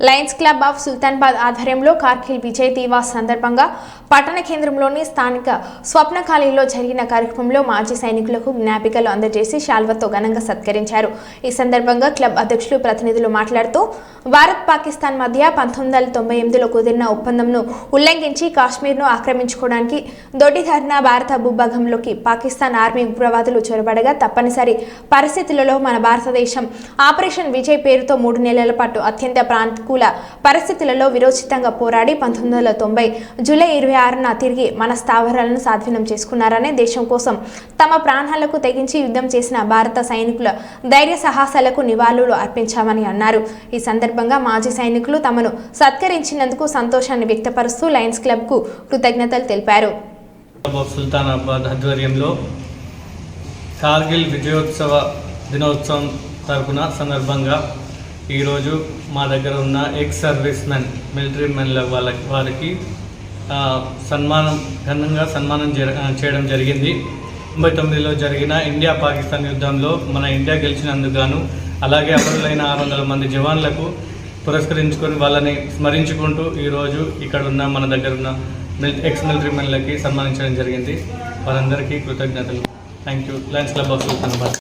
Lions club of Sultanabad ఆధ్వర్యంలో కార్గిల్ విజయ్ దివాస్ సందర్భంగా పట్టణ కేంద్రంలోని స్థానిక స్వప్న కాలేజీలో జరిగిన కార్యక్రమంలో మాజీ సైనికులకు జ్ఞాపికలు అందజేసి శాల్వతో ఘనంగా సత్కరించారు. ఈ సందర్భంగా క్లబ్ అధ్యక్షులు ప్రతినిధులు మాట్లాడుతూ భారత్ పాకిస్తాన్ మధ్య పంతొమ్మిది వందల తొంభై ఎనిమిదిలో కుదిరిన ఒప్పందంను ఉల్లంఘించి కాశ్మీర్ను ఆక్రమించుకోవడానికి దొడ్డిదారిన భారత భూభాగంలోకి పాకిస్తాన్ ఆర్మీ ఉగ్రవాదులు చొరబడగా తప్పనిసరి పరిస్థితులలో మన భారతదేశం ఆపరేషన్ విజయ్ పేరుతో మూడు నెలల పాటు అత్యంత ప్రాంత ప్రాంతకూల పరిస్థితులలో విరోచితంగా పోరాడి పంతొమ్మిది వందల తొంభై జూలై ఇరవై ఆరున తిరిగి మన స్థావరాలను స్వాధీనం చేసుకున్నారని దేశం కోసం తమ ప్రాణాలకు తెగించి యుద్ధం చేసిన భారత సైనికుల ధైర్య సాహసాలకు నివాళులు అర్పించామని అన్నారు. ఈ సందర్భంగా మాజీ సైనికులు తమను సత్కరించినందుకు సంతోషాన్ని వ్యక్తపరుస్తూ లయన్స్ క్లబ్కు కృతజ్ఞతలు తెలిపారు. సుల్తానాబాద్ ఆధ్వర్యంలో కార్గిల్ విజయోత్సవ దినోత్సవం తరపున సందర్భంగా ఈరోజు మా దగ్గర ఉన్న ఎక్స్ సర్వీస్ మెన్ మిలిటరీ మెన్ల వాళ్ళ వారికి సన్మానం ఘనంగా సన్మానం చేయడం జరిగింది. తొంభై తొమ్మిదిలో జరిగిన ఇండియా పాకిస్తాన్ యుద్ధంలో మన ఇండియా గెలిచినందుకు గాను అలాగే అమరులైన ఆరు వందల మంది జవాన్లకు పురస్కరించుకొని వాళ్ళని స్మరించుకుంటూ ఈరోజు ఇక్కడ ఉన్న మన దగ్గర ఉన్న మిల్ ఎక్స్ మిలిటరీ మెన్లకి సన్మానించడం జరిగింది. వారందరికీ కృతజ్ఞతలు. Thank you. Lions club of Sultanabad.